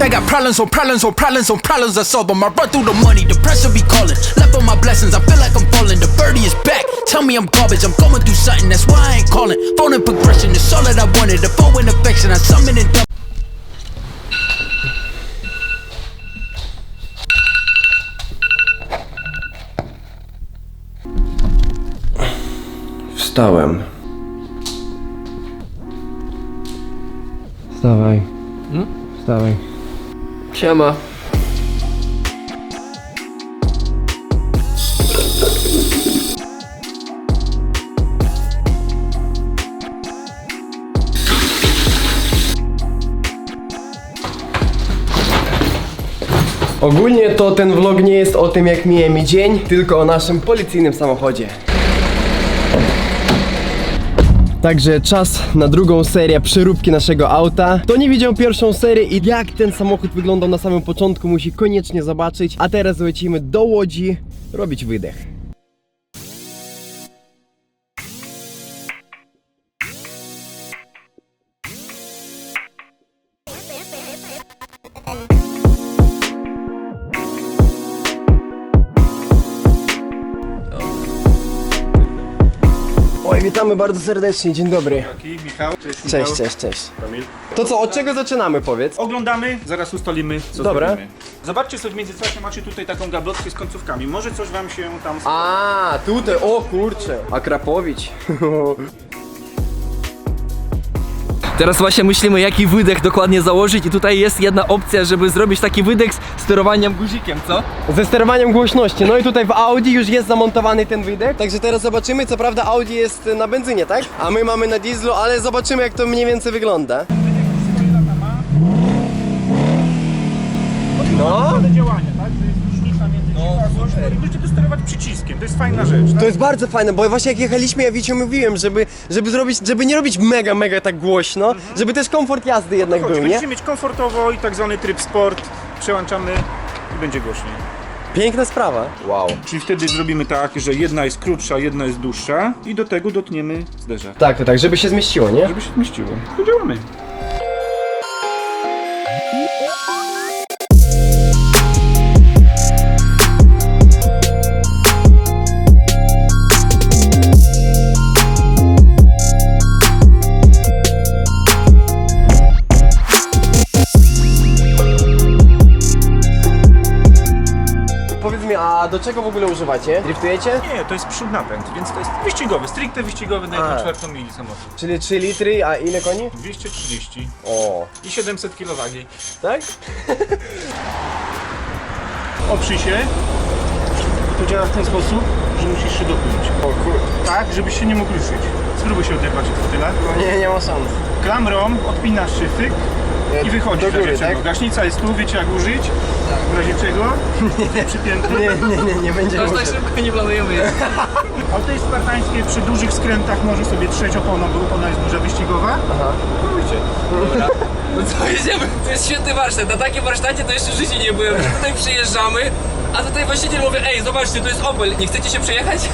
They got problems on problems on problems on problems, I solve them. I run through the money, the pressure be calling. Left on my blessings, I feel like I'm falling. The birdie is back. Tell me I'm garbage, I'm going through something, that's why I ain't calling. Phone and progression, it's all that I wanted. The phone and affection, I summon and dump. Wstałem. Wstawaj. Hmm? Wstawaj. Siema. Ogólnie to ten vlog nie jest o tym jak mija mi dzień, tylko o naszym policyjnym samochodzie. Także czas na drugą serię przeróbki naszego auta. Kto nie widział pierwszą serię i jak ten samochód wyglądał na samym początku, musi koniecznie zobaczyć. A teraz lecimy do Łodzi robić wydech. Witamy bardzo serdecznie, dzień dobry. Michał, cześć. Cześć, cześć, cześć. To co, od czego zaczynamy powiedz? Oglądamy, zaraz ustalimy co Dobra. zrobimy. Zobaczcie sobie w międzyczasie macie tutaj taką gablotkę z końcówkami. Może coś wam się tam... A, tutaj, o kurczę, Akrapowicz. Teraz właśnie myślimy jaki wydech dokładnie założyć i tutaj jest jedna opcja, żeby zrobić taki wydech z sterowaniem guzikiem, co? Ze sterowaniem głośności. No i tutaj w Audi już jest zamontowany ten wydech. Także teraz zobaczymy, co prawda Audi jest na benzynie, tak? A my mamy na dieslu, ale zobaczymy jak to mniej więcej wygląda. No. Działania, 4. to sterować przyciskiem, to jest fajna rzecz. Tak? To jest bardzo fajne, bo właśnie jak jechaliśmy, ja Wiciu mówiłem, żeby, żeby, zrobić, żeby nie robić mega, mega tak głośno, mhm. żeby też komfort jazdy jednak Chodź, był, nie? będziecie mieć komfortowo i tak zwany tryb sport, przełączamy i będzie głośniej. Piękna sprawa. Wow. Czyli wtedy zrobimy tak, że jedna jest krótsza, jedna jest dłuższa i do tego dotniemy zderzak, Tak, to tak, żeby się zmieściło, nie? żeby się zmieściło. To działamy. Czego w ogóle używacie? Driftujecie? Nie, to jest przód napęd, więc to jest wyścigowy, stricte wyścigowy na A. 1 czwartą mili samochód. Czyli 3 litry, a ile koni? 230 O, i 700 kg. tak? Oprzyj się. To działa w ten sposób, że musisz się dopiąć. O kurde. Tak, żebyś się nie mógł ruszyć. Spróbuj się oderwać od tyle. No nie, nie ma szans. Klamrą odpinasz szyfyk i wychodzisz do w góry, razie czego. tak? Gaśnica jest tu, wiecie jak użyć. W razie czego? Przypięty. Nie, nie, nie, nie będzie Aż tak szybko nie planujemy jeździć. Auto jest spartańskie, przy dużych skrętach może sobie trzeć oponą, bo opona jest duża wyścigowa. Aha. Próbujcie. Dobra. No co jedziemy? To jest świetny warsztat. Na takim warsztacie to jeszcze w życiu nie byłem. Tutaj przyjeżdżamy, a tutaj właściciel mówi, ej zobaczcie, to jest Opel, nie chcecie się przejechać?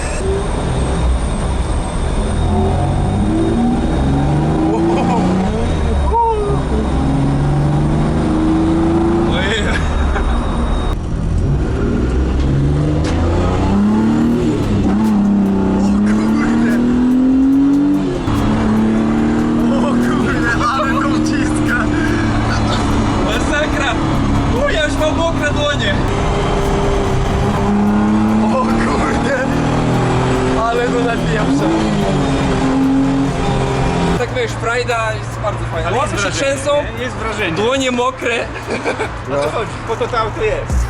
Frajda jest bardzo fajna. Łapy się trzęsą, nie? Jest wrażenie. dłonie mokre. O co chodzi? Po to to auto jest.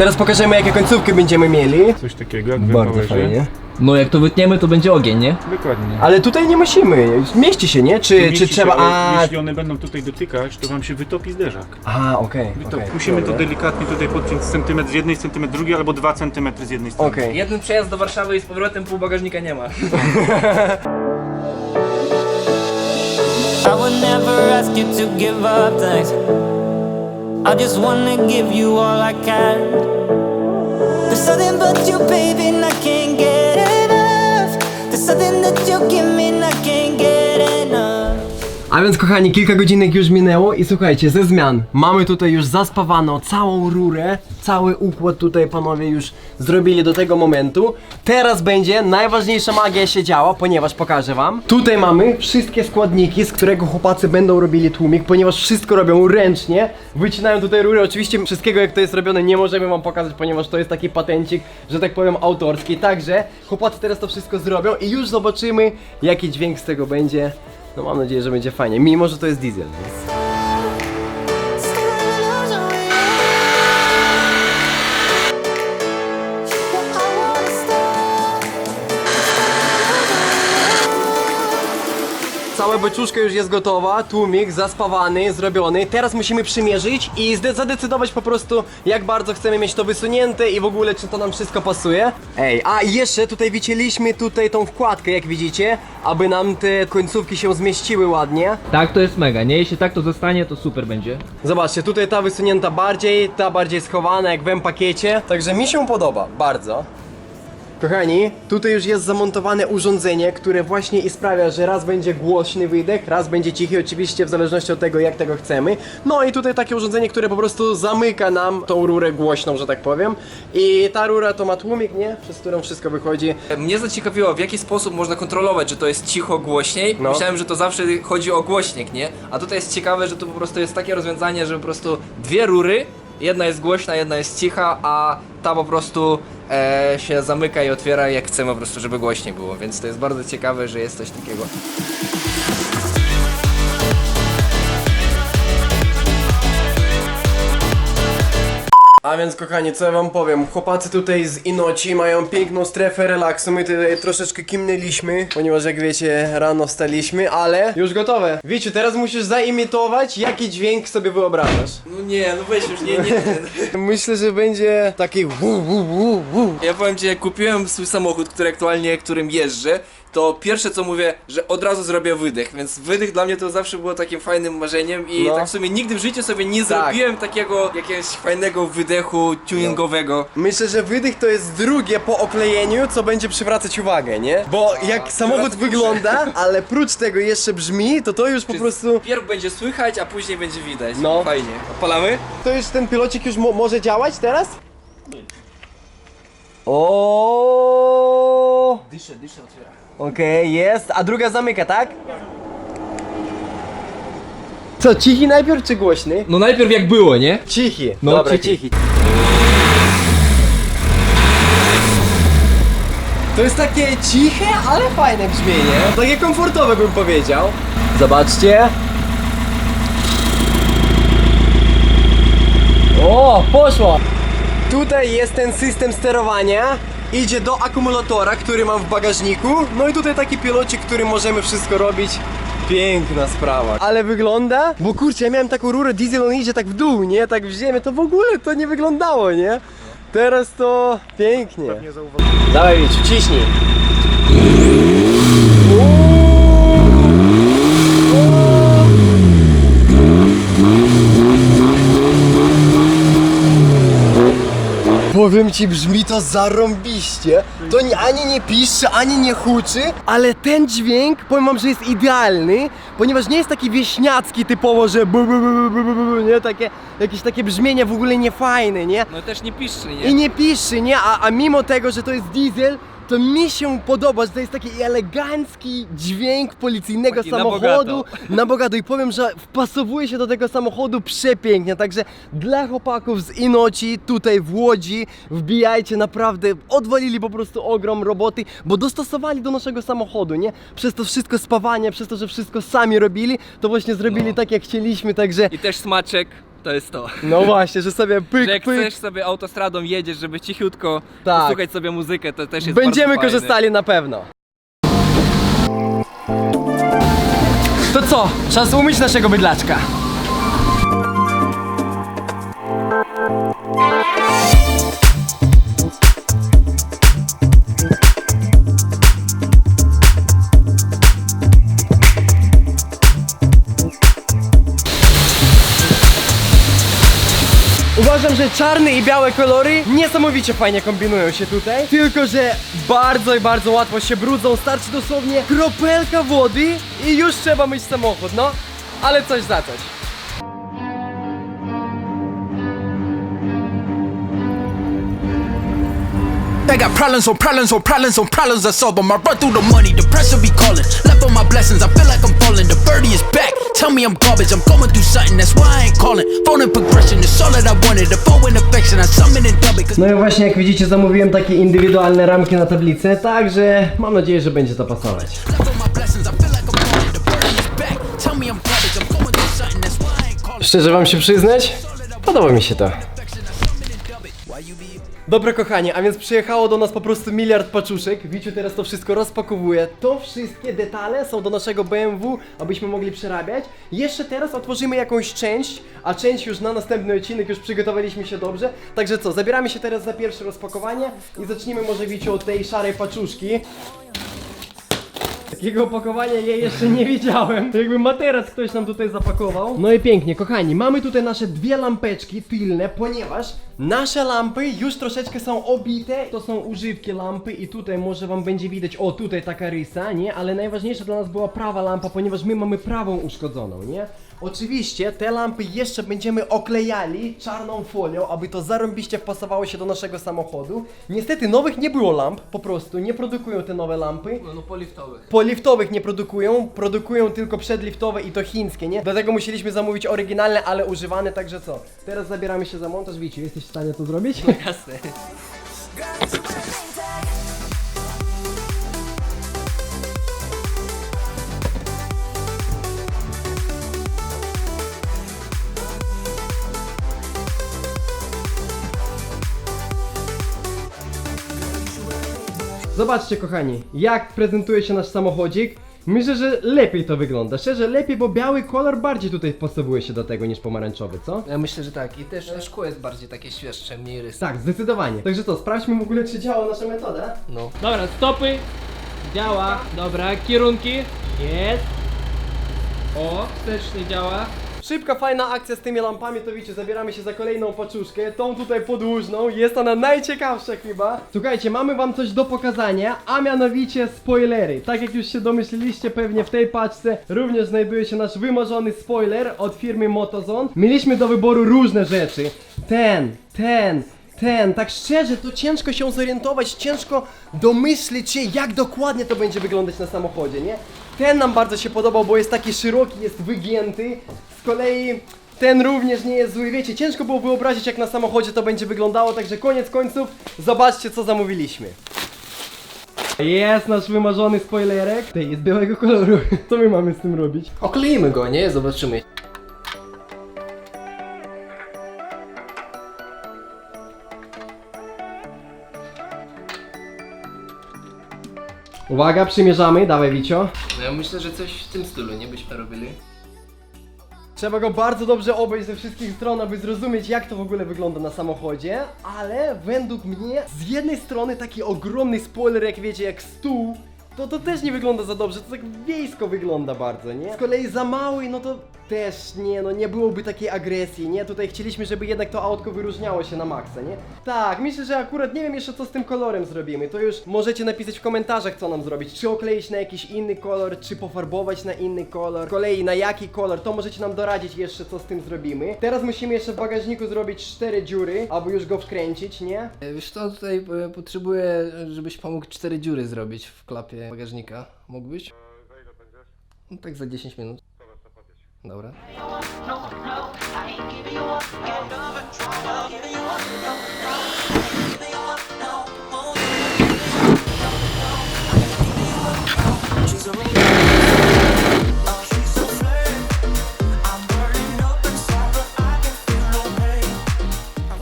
Teraz pokażemy jakie końcówki będziemy mieli. Coś takiego jak Bardzo fajnie. No jak to wytniemy, to będzie ogień, nie? Dokładnie. Ale tutaj nie musimy. Mieści się, nie? Czy, się, trzeba. A, Jeśli one będą tutaj dotykać, to wam się wytopi zderzak. a okej. Musimy dobra. to delikatnie tutaj podciąć centymetr z jednej, centymetr z drugiej, albo dwa centymetry z jednej strony. Okej. Jeden przejazd do Warszawy i z powrotem pół bagażnika nie ma. I would never ask you to give up things. I just wanna give you all I can. This nothing but you, baby, and I can't get enough. There's something that you give me, A więc kochani, kilka godzinek już minęło i słuchajcie, ze zmian mamy tutaj już zaspawaną całą rurę, cały układ tutaj panowie już zrobili do tego momentu. Teraz będzie najważniejsza magia się działa, ponieważ pokażę wam. Tutaj mamy wszystkie składniki, z którego chłopacy będą robili tłumik, ponieważ wszystko robią ręcznie. Wycinają tutaj rury, oczywiście wszystkiego jak to jest robione nie możemy wam pokazać, ponieważ to jest taki patencik, że tak powiem autorski. Także chłopacy teraz to wszystko zrobią i już zobaczymy jaki dźwięk z tego będzie. No mam nadzieję, że będzie fajnie, mimo że to jest diesel. Nie? Cała beczuszka już jest gotowa, tłumik zaspawany, zrobiony. Teraz musimy przymierzyć i zde- zadecydować po prostu, jak bardzo chcemy mieć to wysunięte i w ogóle, czy to nam wszystko pasuje. Ej, a i jeszcze tutaj wycięliśmy tutaj tą wkładkę, jak widzicie, aby nam te końcówki się zmieściły ładnie. Tak, to jest mega, nie? Jeśli tak to zostanie, to super będzie. Zobaczcie, tutaj ta wysunięta bardziej, ta bardziej schowana, jak w M-pakiecie. Także mi się podoba, bardzo. Kochani, tutaj już jest zamontowane urządzenie, które właśnie i sprawia, że raz będzie głośny wydech, raz będzie cichy, oczywiście w zależności od tego, jak tego chcemy. No i tutaj takie urządzenie, które po prostu zamyka nam tą rurę głośną, że tak powiem. I ta rura to ma tłumik, nie? Przez którą wszystko wychodzi. Mnie zaciekawiło, w jaki sposób można kontrolować, czy to jest cicho, głośniej. No. Myślałem, że to zawsze chodzi o głośnik, nie? A tutaj jest ciekawe, że tu po prostu jest takie rozwiązanie, że po prostu dwie rury, jedna jest głośna, jedna jest cicha, a ta po prostu e, się zamyka i otwiera jak chcemy po prostu, żeby głośniej było. Więc to jest bardzo ciekawe, że jest coś takiego. A więc kochani, co ja wam powiem, chłopacy tutaj z Inoci mają piękną strefę relaksu, my tutaj troszeczkę kimnęliśmy, ponieważ jak wiecie, rano wstaliśmy, ale już gotowe. Wiciu, teraz musisz zaimitować, jaki dźwięk sobie wyobrażasz. No nie, no weź już, nie, nie. Myślę, że będzie taki wu, wu, wu, wu. Ja powiem ci, jak kupiłem swój samochód, który aktualnie, którym jeżdżę, to pierwsze co mówię, że od razu zrobię wydech, więc wydech dla mnie to zawsze było takim fajnym marzeniem i No. tak w sumie nigdy w życiu sobie nie Tak. zrobiłem takiego jakiegoś fajnego wydechu tuningowego. Myślę, że wydech to jest drugie po oklejeniu, co będzie przywracać uwagę, nie? Bo jak samochód przywraca uszy. wygląda, ale prócz tego jeszcze brzmi, to to już po prostu... Pierw będzie słychać, a później będzie widać. No. Fajnie. Odpalamy? To już ten pilocik już mo może działać teraz? O. Dyszę, dyszę, otwiera. Okej, jest. A druga zamyka, tak? Co, cichy najpierw czy głośny? No najpierw jak było, nie? Cichy. No, Dobra, cichy. cichy. To jest takie ciche, ale fajne brzmienie. Takie komfortowe bym powiedział. Zobaczcie. O, poszło. Tutaj jest ten system sterowania. Idzie do akumulatora, który mam w bagażniku. No i tutaj taki pilocik, który możemy wszystko robić. Piękna sprawa. Ale wygląda? Bo kurczę, ja miałem taką rurę diesel, on idzie tak w dół, nie? Tak w ziemię, to w ogóle to nie wyglądało, nie? Teraz to pięknie. Dawaj, Wiciu, ciśnij. Powiem ci, brzmi to zarąbiście. To nie, ani nie piszczy, ani nie huczy, ale ten dźwięk, powiem wam, że jest idealny, ponieważ nie jest taki wieśniacki typowo, że bu, bu, bu, bu, bu, bu, nie? Takie, jakieś takie brzmienie w ogóle niefajne, nie? No też nie piszczy, nie? I nie piszczy, nie? A, a mimo tego, że to jest diesel, to mi się podoba, że to jest taki elegancki dźwięk policyjnego Taki na samochodu. bogato. Na bogato. I powiem, że wpasowuje się do tego samochodu przepięknie. Także dla chłopaków z Inoci tutaj w Łodzi wbijajcie naprawdę. Odwalili po prostu ogrom roboty, bo dostosowali do naszego samochodu, nie? Przez to wszystko spawanie, przez to, że wszystko sami robili, to właśnie zrobili No. tak jak chcieliśmy, także I też smaczek, to jest to. no właśnie, że sobie pyk, Że jak pyk. chcesz sobie autostradą jedziesz, żeby cichutko Tak. posłuchać sobie muzykę, to też jest Będziemy bardzo fajne. korzystali na pewno. To co? Czas umyć naszego bydlaczka. Czarne i białe kolory niesamowicie fajnie kombinują się tutaj. Tylko, że bardzo i bardzo łatwo się brudzą. Starczy dosłownie kropelka wody i już trzeba myć samochód, no. Ale coś za coś. I got problems on problems on problems on problems I solve them. I run through the money, the pressure be calling. Left on my blessings, I feel like I'm falling. The birdie is back. Tell me I'm garbage, I'm going through something, that's why I ain't calling. Phone and progression, it's all that I wanted. The phone and affection, I summon and dub it. Cause No i właśnie jak widzicie zamówiłem takie indywidualne ramki na tablicę, także mam nadzieję, że będzie to pasować. left on my blessings, I feel like I'm falling. The birdie is back. Tell me I'm garbage, I'm going through something, that's why I ain't calling. Szczerze wam się przyznać? Podoba mi się to. Dobra kochani, a więc przyjechało do nas po prostu miliard paczuszek. Wiciu teraz to wszystko rozpakowuje. To wszystkie detale są do naszego BMW, abyśmy mogli przerabiać. Jeszcze teraz otworzymy jakąś część, a część już na następny odcinek, już przygotowaliśmy się dobrze. Także co, zabieramy się teraz za pierwsze rozpakowanie i zacznijmy może Wiciu od tej szarej paczuszki. Takiego opakowania ja jeszcze nie widziałem. To jakby materac ktoś nam tutaj zapakował. No i pięknie, kochani, mamy tutaj nasze dwie lampeczki tylne, ponieważ nasze lampy już troszeczkę są obite. To są używki lampy i tutaj może wam będzie widać, o tutaj taka rysa, nie? Ale najważniejsza dla nas była prawa lampa, ponieważ my mamy prawą uszkodzoną, nie? Oczywiście te lampy jeszcze będziemy oklejali czarną folią, aby to zarąbiście wpasowało się do naszego samochodu. Niestety nowych nie było lamp, po prostu nie produkują te nowe lampy. No po liftowych. Po liftowych nie produkują, produkują tylko przedliftowe i to chińskie, nie? Dlatego musieliśmy zamówić oryginalne, ale używane, także co? Teraz zabieramy się za montaż, Wiciu, jesteś w stanie to zrobić? Jasne. Zobaczcie kochani, jak prezentuje się nasz samochodzik. Myślę, że lepiej to wygląda. Szczerze, lepiej, bo biały kolor bardziej tutaj wpasowuje się do tego niż pomarańczowy, co? Ja myślę, że tak. I też to szkło jest bardziej takie świeższe, mniej rysy. Tak, zdecydowanie. Także co, sprawdźmy w ogóle, czy działa nasza metoda. No. Dobra, stopy. Działa. Dobra, kierunki. Jest. O, wstecznie działa. Szybka, fajna akcja z tymi lampami, to wiecie, zabieramy się za kolejną paczuszkę, tą tutaj podłużną, jest ona najciekawsza chyba. Słuchajcie, mamy wam coś do pokazania, a mianowicie spoilery. Tak jak już się domyśliliście, pewnie w tej paczce również znajduje się nasz wymarzony spoiler od firmy Motozone. Mieliśmy do wyboru różne rzeczy. Ten, ten, ten, tak szczerze, to ciężko się zorientować, ciężko domyślić się, jak dokładnie to będzie wyglądać na samochodzie, nie? Ten nam bardzo się podobał, bo jest taki szeroki, jest wygięty. Z kolei ten również nie jest zły. Wiecie, ciężko było wyobrazić, jak na samochodzie to będzie wyglądało, także koniec końców, zobaczcie, co zamówiliśmy. Jest nasz wymarzony spoilerek. Tej jest białego koloru. Co my mamy z tym robić? Okleimy go, nie? Zobaczymy. Uwaga, przymierzamy, dawaj Wicio. No ja myślę, że coś w tym stylu, nie byśmy robili. Trzeba go bardzo dobrze obejść ze wszystkich stron, aby zrozumieć jak to w ogóle wygląda na samochodzie, ale według mnie z jednej strony taki ogromny spoiler, jak wiecie, jak stół, to to też nie wygląda za dobrze, to tak wiejsko wygląda bardzo, nie? Z kolei za mały, no to też nie, no nie byłoby takiej agresji, nie? Tutaj chcieliśmy, żeby jednak to autko wyróżniało się na maksa, nie? Tak, myślę, że akurat nie wiem jeszcze co z tym kolorem zrobimy, to już możecie napisać w komentarzach co nam zrobić, czy okleić na jakiś inny kolor, czy pofarbować na inny kolor, z kolei na jaki kolor, to możecie nam doradzić jeszcze co z tym zrobimy. Teraz musimy jeszcze w bagażniku zrobić cztery dziury, aby już go wkręcić, nie? E, Wiesz co, tutaj e, potrzebuję, żebyś pomógł cztery dziury zrobić w klapie bagażnika. Mógłbyś? No tak za 10 minut. Dobra.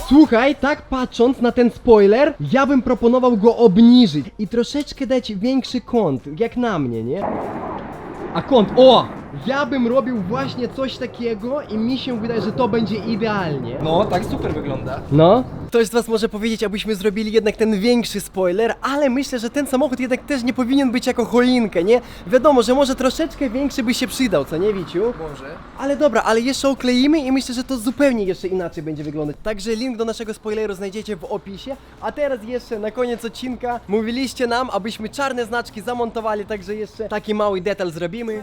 Słuchaj, tak patrząc na ten spoiler, ja bym proponował go obniżyć i troszeczkę dać większy kąt, jak na mnie, nie? A kąt, o! Ja bym robił właśnie coś takiego i mi się wydaje, że to będzie idealnie. No, tak super wygląda. No. Ktoś z Was może powiedzieć, abyśmy zrobili jednak ten większy spoiler, ale myślę, że ten samochód jednak też nie powinien być jako choinka, nie? Wiadomo, że może troszeczkę większy by się przydał, co nie, Wiciu? Może. Ale dobra, ale jeszcze okleimy i myślę, że to zupełnie jeszcze inaczej będzie wyglądać. Także link do naszego spoileru znajdziecie w opisie. A teraz jeszcze na koniec odcinka mówiliście nam, abyśmy czarne znaczki zamontowali, także jeszcze taki mały detal zrobimy.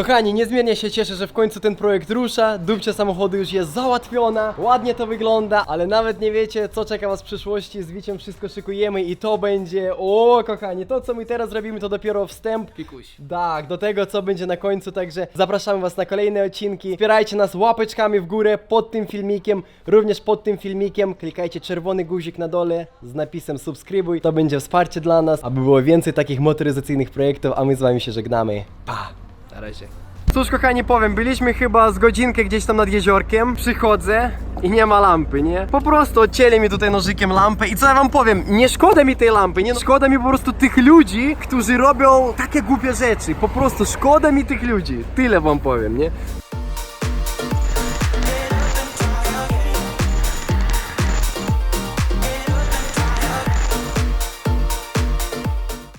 Kochani, niezmiernie się cieszę, że w końcu ten projekt rusza. Dupcia samochodu już jest załatwiona. Ładnie to wygląda, ale nawet nie wiecie, co czeka was w przyszłości. Z Wiciem wszystko szykujemy i to będzie. O, kochani, to co my teraz robimy, to dopiero wstęp. Pikuś. Tak, do tego co będzie na końcu, także zapraszamy was na kolejne odcinki. Wspierajcie nas łapeczkami w górę pod tym filmikiem, również pod tym filmikiem. Klikajcie czerwony guzik na dole z napisem subskrybuj. To będzie wsparcie dla nas, aby było więcej takich motoryzacyjnych projektów, a my z wami się żegnamy. Pa! Razie. Cóż kochani powiem, byliśmy chyba z godzinkę gdzieś tam nad jeziorkiem, przychodzę i nie ma lampy, nie? Po prostu odcięli mi tutaj nożykiem lampę i co ja wam powiem, nie szkoda mi tej lampy, nie? Szkoda mi po prostu tych ludzi, którzy robią takie głupie rzeczy, po prostu szkoda mi tych ludzi, tyle wam powiem, nie?